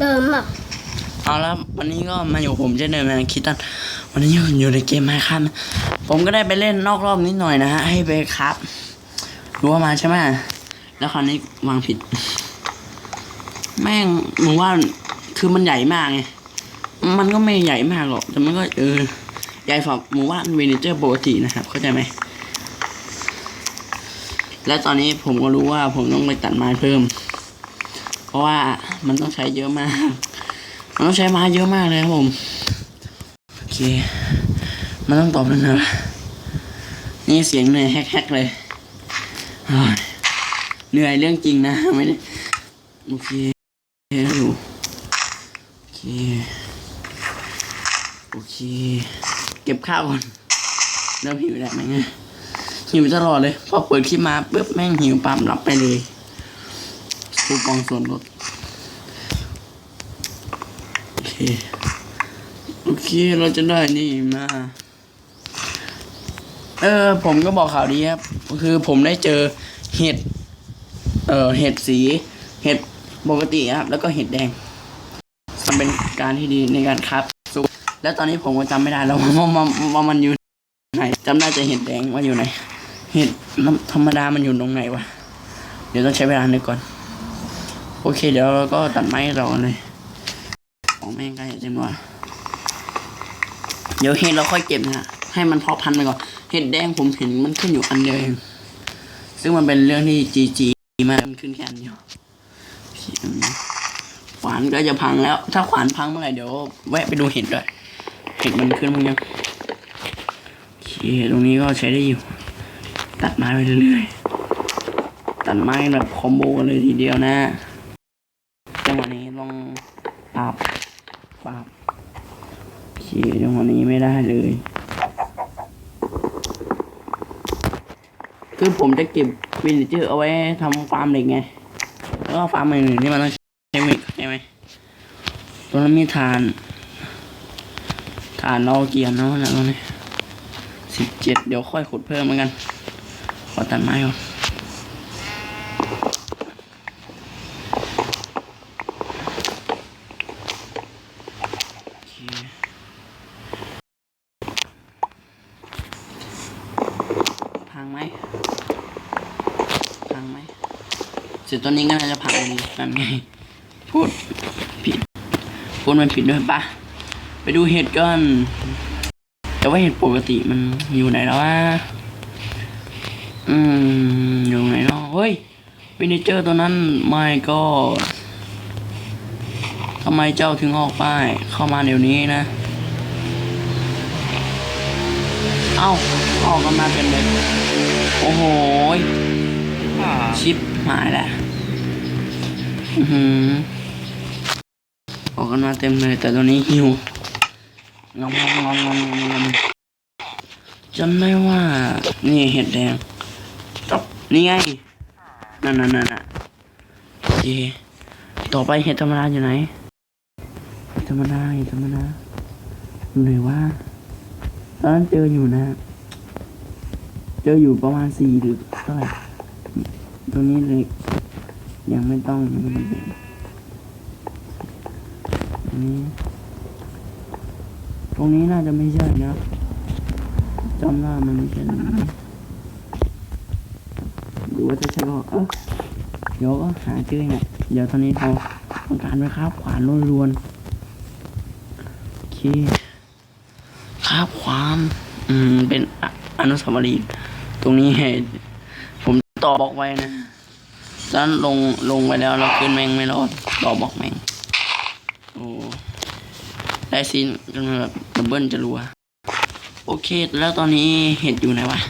เดิมแบบเอาละวันนี้ก็มาอยู่ผมเช่นเดิมนะคิดตันวันนี้อยู่ในเกมไมค์ครับผมก็ได้ไปเล่นนอกรอบนิดหน่อยนะฮะให้ไปครับรู้ว่ามาใช่ไหมแล้วคราวนี้วางผิด แม่งหนูว่าคือมันใหญ่มากไงมันก็ไม่ใหญ่มากหรอกแต่มันก็เออใหญ่ฝ่าหมู่บ้านเวเนเจอร์ปกตินะครับ เข้าใจไหมและตอนนี้ผมก็รู้ว่าผมต้องไปตัดไม้เพิ่ม เพราะว่ามันต้องใช้เยอะมาก มันต้องใช้ไม้เยอะมากเลยครับผมโอเค มันต้องตอบแล้วนะนี่เสียงเหนื่อยแฮกๆเลยเหนื่อยเรื่องจริงนะไม่ได้โอเคอยู่โอเคโอเค เก็บข้าวก่อนเริ่มหิวแล้วไหมเนี่ยหิวตลอดเลยพอเปิดคลิปมาปุ๊บแม่งหิวปั๊มรับไปเลย คูปองส่วนลด โอเค โอเค เราจะได้นี่มา เออ ผมก็บอกข่าวดีครับ คือผมได้เจอเห็ด เออเห็ดสี เห็ดปกติครับ แล้วก็เห็ดแดงมันเป็นการที่ดีในการครับสุกแล้วตอนนี้ผมก็จำไม่ได้แล้วว่าว่าว่ามันอยู่ไหนจำได้แต่เห็ดแดงว่าอยู่ไหนเห็ดธรรมดามันอยู่ตรงไหนวะ เดี๋ยวต้องใช้เวลาหนึกก่อน โอเคเดี๋ยวเราก็ตัดไม้เราเลยของแม่งใกล้จะเต็มวะเดี๋ยวเห็ดเราค่อยเก็บนะให้มันเพาะพันธุ์ไปก่อนเห็ดแดงผมเห็นมันขึ้นอยู่อันเดียวเองซึ่งมันเป็นเรื่องที่จีจีมากมันขึ้นแค่อันเดียวขวานก็จะพังแล้ว ถ้าขวานพังเมื่อไหร่เดี๋ยวแวะไปดูเห็ดด้วยเห็ดมันขึ้นมั้งยังโอเคตรงนี้ก็ใช้ได้อยู่ ตัดไม้ไปเรื่อยๆตัดไม้แบบคอมโบกันเลยทีเดียวนะ จังหวะนี้ลองปราบปราบโอเคจังหวะนี้ไม่ได้เลย คือผมจะเก็บวิลเลเจอร์เอาไว้ทำฟาร์มเหล็กไง แล้วก็ฟาร์มอื่นที่มันต้องใช้เหล็กใช่ไหมตรงนั้นมีฐานฐานเราเกียร์เนาะนะตรงนี้สิบเจ็ดเดี๋ยวค่อยขุดเพิ่มเหมือนกัน ขอตัดไม้ก่อน ไหมพังไหมเสร็จตัวนี้ก็น่าจะพังดีนั่นไง พูดผิด พูดมันผิดด้วยปะไปดูเห็ดก่อน แต่ว่าเห็ดปกติมันอยู่ไหนแล้ววะ อืม อยู่ไหนเนาะเฮ้ยวินิเจอร์ตัวนั้นไม่ก็ทำไมเจ้าถึงออกไปเข้ามาเดี๋ยวนี้นะ เอ้าออกกันมาเป็นเลยโอ้โหยชิปหายแหละอือหือออกกันมาเต็มเลยแต่ตัวนี้หิวงอมงอมงอมงอมงอมงอมจำได้ว่า นี่เห็ดแดงจบนี่ไงนั่นนั่นนั่นน่ะโอเคต่อไปเห็ดธรรมดาอยู่ไหนเห็ดธรรมดาเห็ดธรรมดาอยู่ไหนวะ ตอนนั้นเจออยู่นะ เจออยู่ประมาณสี่หรือเท่าไหร่ตรงนี้เลยยังไม่ต้องยังไม่ต้องเป็นตรงนี้ตรงนี้น่าจะไม่ใช่นะจำได้มันไม่ใช่หรือว่าจะใช่ก็เออเดี๋ยวก็หาเจอไงเดี๋ยวตอนนี้เราต้องการไปครับขวานรวนๆโอเคาบความ อืม เป็นออนุสาวรีย์ตรงนี้ให้ผมต่อบอกไว้นะตอนนั้นลงลงไปแล้วเราขึ้นแมงไม่รอดต่อบอกแมงโอ้ได้ซีนกันมาแบบดับเบิลจะรัว โอเค แล้วตอนนี้เห็ดอยู่ไหนวะ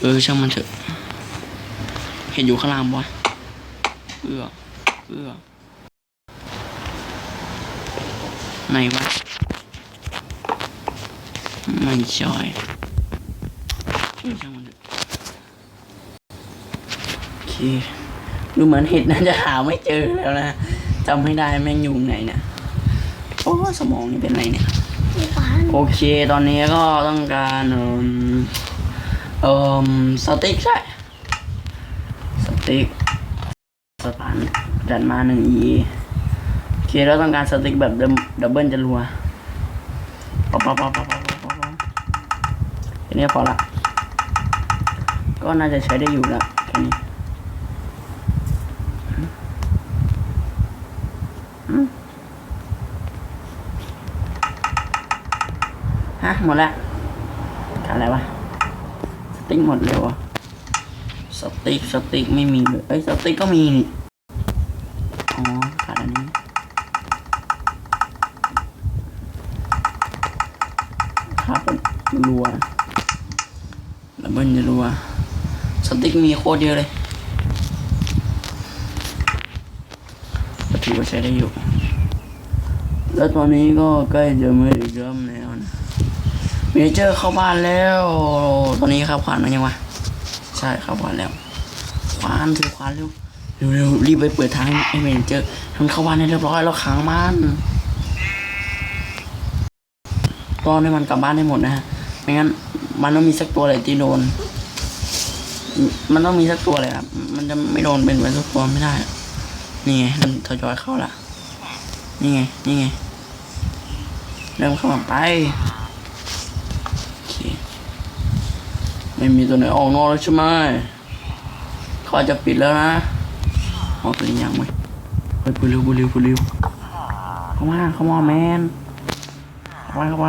เออ ช่างมันเถอะ เห็ดอยู่ข้างล่างปะวะเอือเอือไหนวะ ไม่ใช่เออช่างมันเถอะโอเคดูเหมือนเห็ดน่าจะหาไม่เจอแล้วนะจำไม่ได้แม่งอยู่ไหนเนี่ยโอ้สมองนี่เป็นไรเนี่ยมีขวานโอเคตอนนี้ก็ต้องการเอ่มเอ่มสติ๊กใช่สติ๊กสตันจัดมาหนึ่งอีเคเราต้องการสติ๊กแบบดับดับเบิลจะรัวป๊อปป๊อปป๊อปป๊อปป๊อปป๊อปป๊อป แค่นี้พอละ ก็น่าจะใช้ได้อยู่ละแค่นี้อืมฮะหมดละขาดอะไรวะ สติ๊กหมดเลยวะสติ๊กสติ๊กไม่มีเลยเอ้ยสติ๊กก็มีนี่อ๋อขาดอันนี้ครับรัว ดับเบิลจะรัวสติ๊กมีโคตรเยอะเลยก็ถือว่าใช้ได้อยู่ แล้วตอนนี้ก็ใกล้จะม่ได้เริ่มแล้วนะเมเจอร์เข้าบ้านแล้ว ตอนนี้ครับขวานมันยังวะใช่ครับขวานแล้วขวานถือขวานเร็วเร็วเร็วรีบไปเปิดทางไอ้เมเจอร์ทำเข้าบ้านให้เรียบร้อยแล้วขังมันก็ให้มันกลับบ้านได้หมดนะฮะ ไม่งั้น มันต้องมีสักตัวอะไรที่โดน มันต้องมีสักตัวเลยครับ มันจะไม่โดนเป็นไปทุกตัวไม่ได้ นี่ไงมันทยอยเข้าละ นี่ไง นี่ไง เริ่มเข้ามาไปไม่มีตัวไหนออกนอกแล้วใช่ไหมเขาจะปิดแล้วนะออกตัวนี้ยังไหมเฮ้ยปูเร็วปูเร็วปูเร็วเข้ามาเข้ามาแมนเข้าไปเข้าไป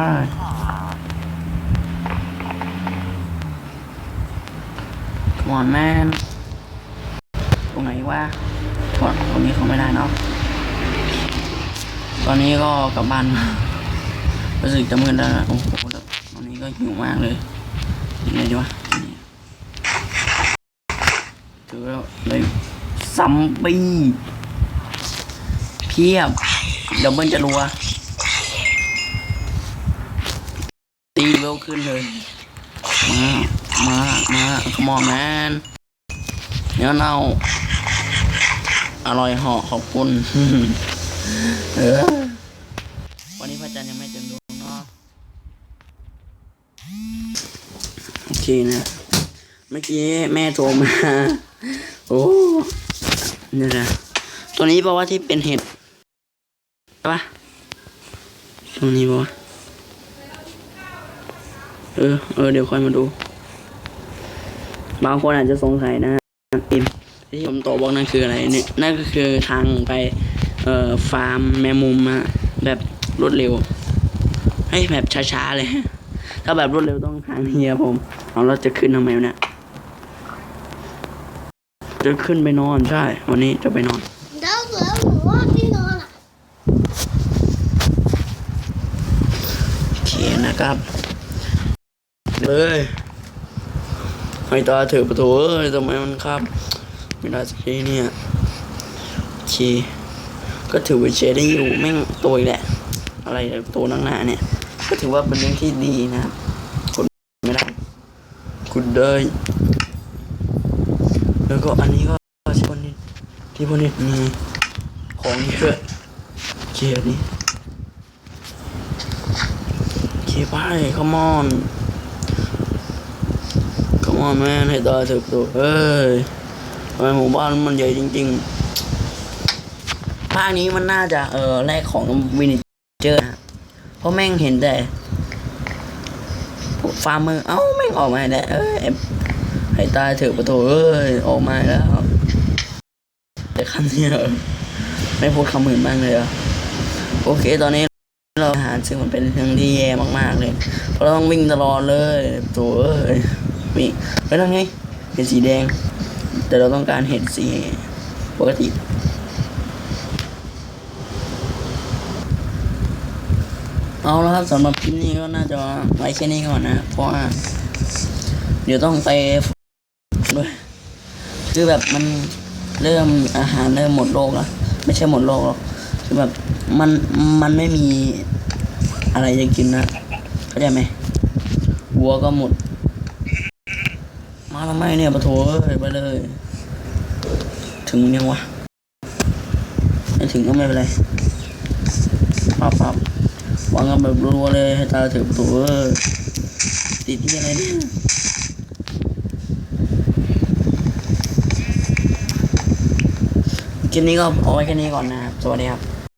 มอนแมนตรงไหนวะก่อนตรงนี้เขาไม่ได้เนาะตอนนี้ก็กลับบ้านมารู้สึกจะมืดแล้วนะโอ้โหตอนนี้ก็หิวมากเลยกินอะไรดีวะกินนี่ถือว่าเลยซัมบี้เพียบเดี๋ยวเบิ้ลจะรัวตีเวลขึ้นเลยมา มามาขมอนแมนเนื้อเน่าอร่อยเหาะขอบคุณ เออ วันนี้พระจันทร์ยังไม่เต็มดวงเนาะโอเคนะ เมื่อกี้แม่โทรมา โอ้นี่นะตัวนี้แปลว่าที่เป็นเห็ดใช่ปะตรงนี้ปะวะเออ เออ เดี๋ยวค่อยมาดู บางคนอาจจะสงสัยนะอิมที่ผมโตบอกนั่นคืออะไรเนี่ยนั่นก็คือทางไปเอ่อฟาร์มแมงมุมอะแบบรวดเร็วให้แบบช้าๆเลย ถ้าแบบรวดเร็วต้องทางเฮียผมเอาเราจะขึ้นทำไมวะเนี่ยจะขึ้นไปนอนใช่ วันนี้จะไปนอนแล้วแล้วหนูว่าที่นอนอะโอเคนะครับเลย ไอ้ตาเถอะประตูเอ้ยทำไมมันครับ ไม่ได้สักทีเนี่ยโอเคก็ถือว่าเชได้อยู่แม่งตัวอีแหละ อะไรตัวนักหนาเนี่ย ก็ถือว่าเป็นเรื่องที่ดีนะครับคนไม่ได้ คุณได้ แล้วก็อันนี้ก็ที่พนิดที่พนิดมีของเยอะโอเคอันนี้โอเคไป come on come on แม่ให้ตายเถอะตัวเฮ้ยทำไมหมู่บ้านมันใหญ่จริงๆภาคนี้มันน่าจะเออแลกของวินิเจอร์นะเพราะแม่งเห็นแต่ฟาร์มเมอร์เอ้าแม่งออกมาแล้วเอ้ยให้ตายเถอะปะโถเอ้ยออกมาแล้วแต่คำนี้เออไม่พูดคำอื่นบ้างเลยเหรอโอเคตอนนี้เราอาหารซึ่งมันเป็นเรื่องที่แย่มากๆเลย เพราะเราต้องวิ่งตลอดเลยตัวเอ้ย วิ่งแล้วนั่นไงเห็ดสีแดง แต่เราต้องการเห็ดสีปกติเอาละครับสำหรับคลิปนี้ก็น่าจะไว้แค่นี้ก่อนนะ เพราะว่า เดี๋ยวต้องไปด้วยคือแบบมันเริ่มอาหารเริ่มหมดโลกแล้วไม่ใช่หมดโลกหรอกคือแบบมันมันไม่มีอะไรจะกินนะเข้าใจไหมวัวก็หมด มาทำไมเนี่ยปะโถเอ้ยไปเลย ถึงยังวะไม่ถึงก็ไม่เป็นไรปับปับวางกันแบบรัวๆเลยให้ตาถึงปะโถเอ้ยติดที่อะไรเนี่ยคลิปนี้ก็เอาไว้แค่นี้ก่อนนะครับสวัสดีครับ